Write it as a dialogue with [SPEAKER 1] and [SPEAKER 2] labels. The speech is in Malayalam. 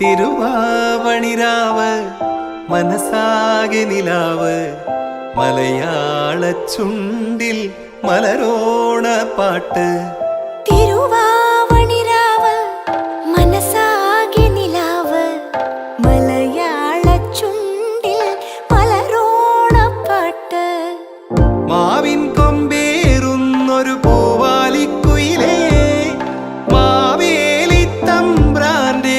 [SPEAKER 1] തിരുവാവണിരാവ് മനസാകെ നിലാവ് മലയാള ചുണ്ടിൽ മലരോണ പാട്ട്.
[SPEAKER 2] തിരുവാവണിരാവ് മനസാകെ നിലാവ് മലയാള ചുണ്ടിൽ മലരോണപ്പാട്ട്
[SPEAKER 1] മാവിൻ കൊമ്പേറുന്നൊരു പൂവാലിക്കുയിലേ മാവേലി തമ്പ്രാന്റെ